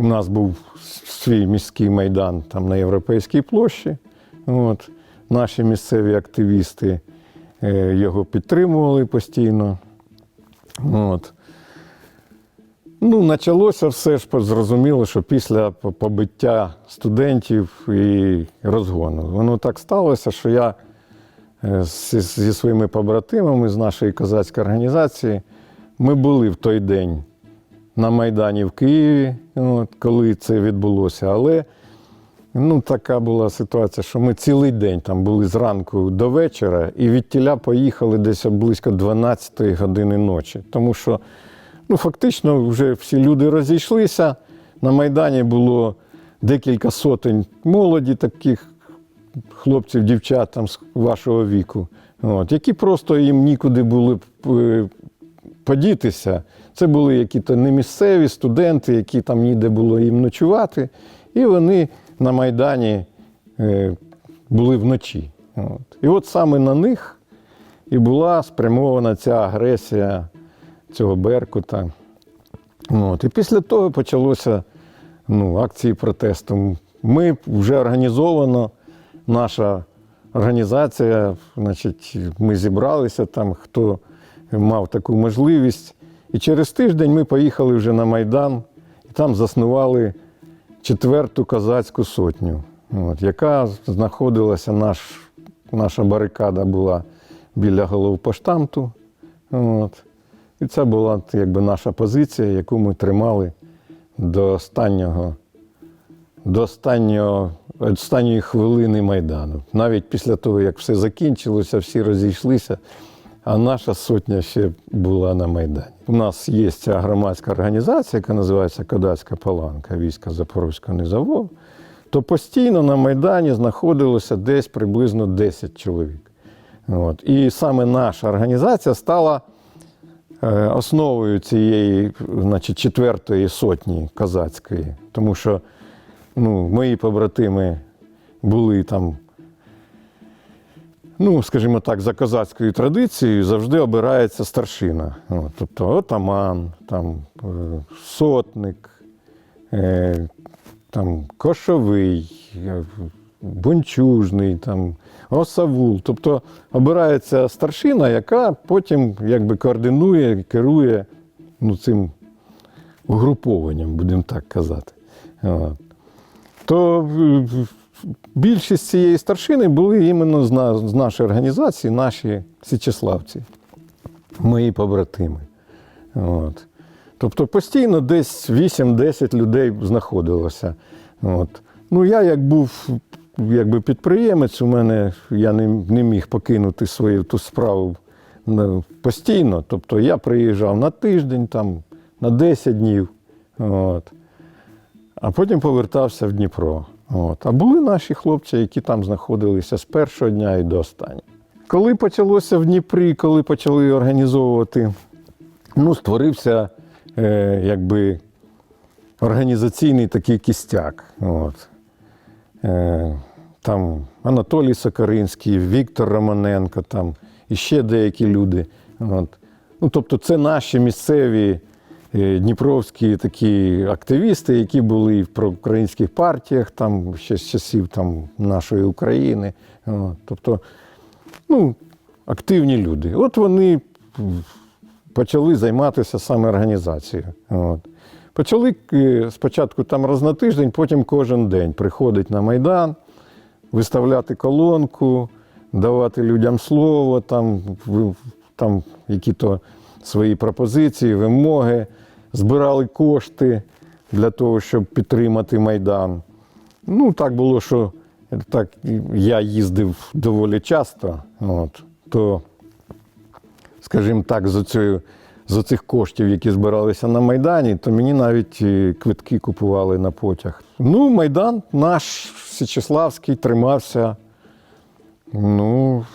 У нас був свій міський майдан там на Європейській площі. От. Наші місцеві активісти е, його підтримували постійно. От. Ну, почалося все ж зрозуміло, що після побиття студентів і розгону. Воно так сталося, що я е, зі, зі своїми побратимами з нашої козацької організації ми були в той день на Майдані в Києві, от, коли це відбулося. Але ну, така була ситуація, що ми цілий день там були зранку до вечора і від тіля поїхали десь близько 12-ї години ночі. Тому що ну, фактично вже всі люди розійшлися. На Майдані було декілька сотень молоді таких хлопців, дівчат там з вашого віку, от, які просто їм нікуди були е, подітися. Це були які-то немісцеві студенти, які там ніде було їм ночувати. І вони на Майдані е, були вночі. От. І от саме на них і була спрямована ця агресія цього Беркута. От. І після того почалося ну, акції протесту. Ми вже організовано, наша організація, значить, ми зібралися там, хто мав таку можливість. І через тиждень ми поїхали вже на Майдан і там заснували четверту козацьку сотню, от, яка знаходилася, наш, наша барикада була біля головпоштамту. От. І це була якби, наша позиція, яку ми тримали до останнього, до останнього, останньої хвилини Майдану. Навіть після того, як все закінчилося, всі розійшлися, а наша сотня ще була на Майдані. У нас є ця громадська організація, яка називається Кодацька Паланка війська Запорозького низового, то постійно на Майдані знаходилося десь приблизно 10 чоловік. От. І саме наша організація стала е, основою цієї значить, четвертої сотні козацької, тому що ну, мої побратими були там, ну, скажімо так, за козацькою традицією завжди обирається старшина. От, тобто отаман, там, е, сотник, е, там, кошовий, е, бунчужний, там, осавул. Тобто обирається старшина, яка потім якби координує, керує ну, цим угрупованням, будемо так казати. От. То е, більшість цієї старшини були іменно з, на, з нашої організації, наші січеславці, мої побратими. От. Тобто постійно десь 8-10 людей знаходилося. От. Ну, я як був якби підприємець, у мене я не, не міг покинути свою ту справу постійно. Тобто я приїжджав на тиждень, там, на 10 днів. От. А потім повертався в Дніпро. От. А були наші хлопці, які там знаходилися з першого дня і до останнього. Коли почалося в Дніпрі, коли почали організовувати, ну, створився е, якби організаційний такий кістяк. От. Е, там Анатолій Сокаринський, Віктор Романенко, там і ще деякі люди. От. Ну, тобто, це наші місцеві дніпровські такі активісти, які були в проукраїнських партіях, там ще з часів там, нашої України. Тобто, ну, активні люди. От вони почали займатися саме організацією. От. Почали е, спочатку там раз на тиждень, потім кожен день приходить на Майдан, виставляти колонку, давати людям слово, там, там які-то свої пропозиції, вимоги, збирали кошти для того, щоб підтримати Майдан. Ну, так було, що так, я їздив доволі часто, от, то скажімо так, з оцею, з оцих коштів, які збиралися на Майдані, то мені навіть е, квитки купували на потяг. Ну, Майдан наш Січеславський тримався ну,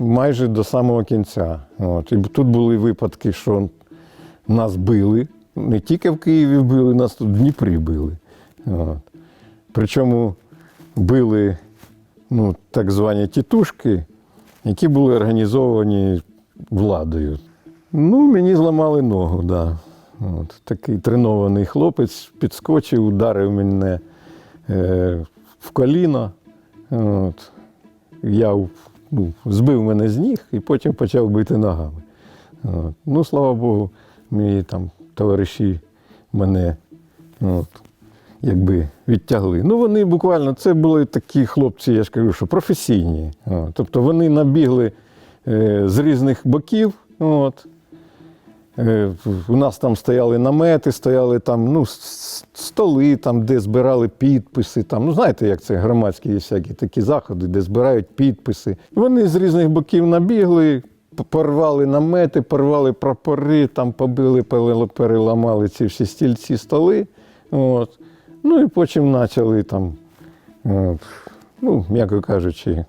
майже до самого кінця. От. І тут були випадки, що нас били. Не тільки в Києві били, нас тут в Дніпрі били. От. Причому били ну, так звані тітушки, які були організовані владою. Ну, мені зламали ногу, да. Такий тренований хлопець підскочив, ударив мене е, в коліно. От. Я ну, збив мене з ніг і потім почав бити ногами. От. Ну, слава Богу, мої там товариші мене от, якби відтягли. Ну, вони буквально, це були такі хлопці, я ж кажу, що професійні. От. Тобто вони набігли е, з різних боків. От. Е, У нас там стояли намети, стояли там ну, столи, там, де збирали підписи. Там, ну, знаєте, як це громадські є всякі такі заходи, де збирають підписи. Вони з різних боків набігли, порвали намети, порвали прапори, там побили, переламали ці всі стільці, столи. От. Ну і потім почали там, от, ну, м'яко кажучи,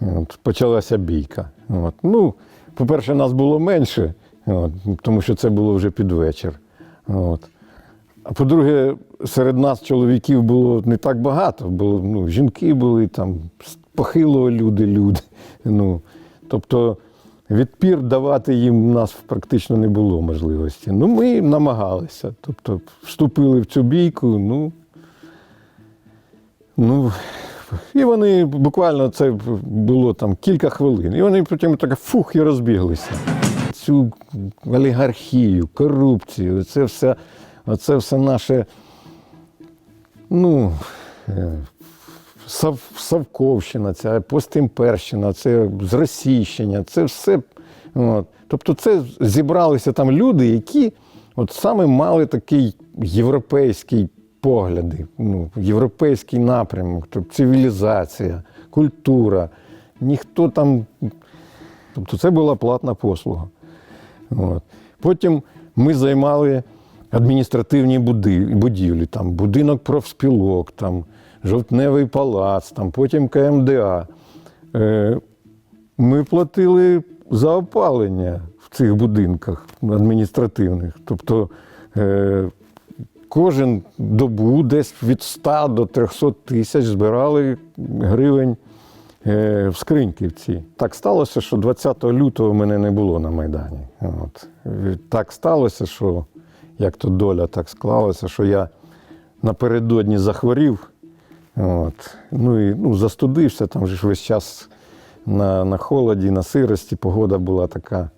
От, почалася бійка. От. Ну, по-перше, нас було менше, от, тому що це було вже під вечір. От. А по-друге, серед нас чоловіків було не так багато, бо ну, жінки були там похилого люди, люди. Ну, тобто відпір давати їм нас практично не було можливості. Ну, ми намагалися. Тобто вступили в цю бійку, ну, ну, і вони буквально це було там кілька хвилин. І вони потім так фух і розбіглися. Цю олігархію, корупцію, це все, оце все наше, ну, е, Сав, Савковщина, ця постімперщина, це зросійщення, це все. От. Тобто це зібралися там люди, які от саме мали такий європейський погляди, ну, європейський напрямок, тобто цивілізація, культура. Ніхто там. Тобто це була платна послуга. От. Потім ми займали адміністративні будівлі, там, будинок профспілок, там, жовтневий палац, там, потім КМДА. Е, ми платили за опалення в цих будинках адміністративних. Тобто е, кожен добу десь від 100 до 300 тисяч збирали гривень в скриньки в ці. Так сталося, що 20 лютого мене не було на Майдані. От. Е, Так сталося, що як то доля так склалася, що я напередодні захворів. От. Ну і ну, застудився, там же ж весь час на, на холоді, на сирості, погода була така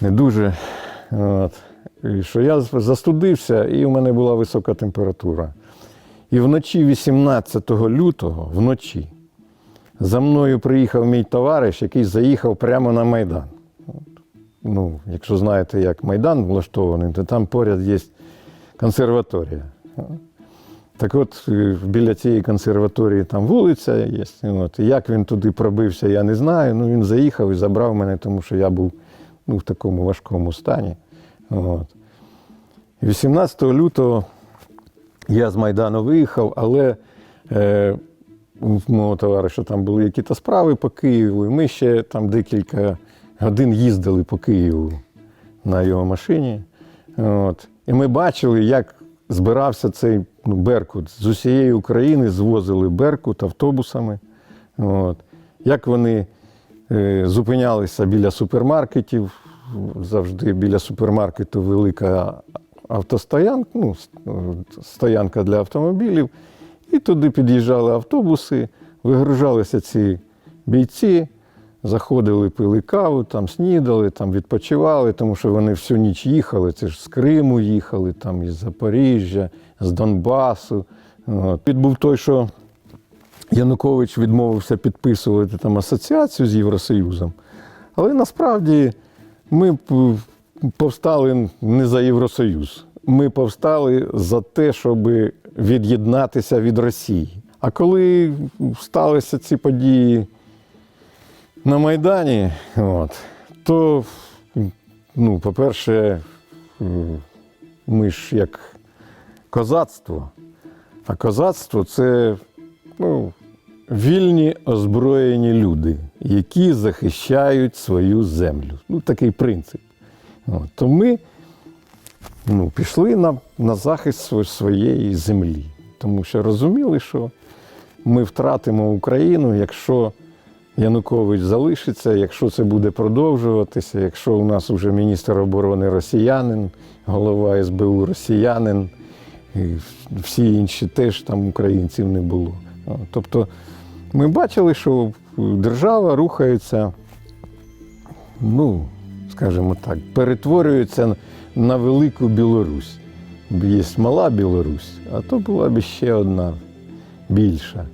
не дуже. От. І що я застудився, і у мене була висока температура. І вночі 18 лютого, вночі, за мною приїхав мій товариш, який заїхав прямо на Майдан. Ну, якщо знаєте, як Майдан влаштований, то там поряд є консерваторія. Так от, е, біля цієї консерваторії там вулиця є. От. Як він туди пробився, я не знаю. Ну, він заїхав і забрав мене, тому що я був ну, в такому важкому стані. От. 18 лютого я з Майдану виїхав, але е, у мого товариша там були якісь справи по Києву, і ми ще там декілька годин їздили по Києву на його машині. От. І ми бачили, як збирався цей ну, Беркут. З усієї України звозили Беркут автобусами. От. Як вони е, зупинялися біля супермаркетів, завжди біля супермаркету велика автостоянка, ну, е, стоянка для автомобілів. І туди під'їжджали автобуси, вигружалися ці бійці, заходили, пили каву, там снідали, там відпочивали, тому що вони всю ніч їхали. Це ж з Криму їхали, там із Запоріжжя, з Донбасу. От. Під був той, що Янукович відмовився підписувати там асоціацію з Євросоюзом. Але насправді ми повстали не за Євросоюз. Ми повстали за те, щоб від'єднатися від Росії. А коли сталися ці події на Майдані, от, то, ну, по-перше, ми ж як козацтво, а козацтво це ну, вільні озброєні люди, які захищають свою землю. Ну, такий принцип. От, то ми ну, пішли на, на захист своєї землі, тому що розуміли, що ми втратимо Україну, якщо Янукович залишиться, якщо це буде продовжуватися, якщо у нас вже міністр оборони росіянин, голова СБУ росіянин, всі інші теж там українців не було. Тобто ми бачили, що держава рухається, ну, скажімо так, перетворюється на велику Білорусь. Є мала Білорусь, а то була б ще одна більша.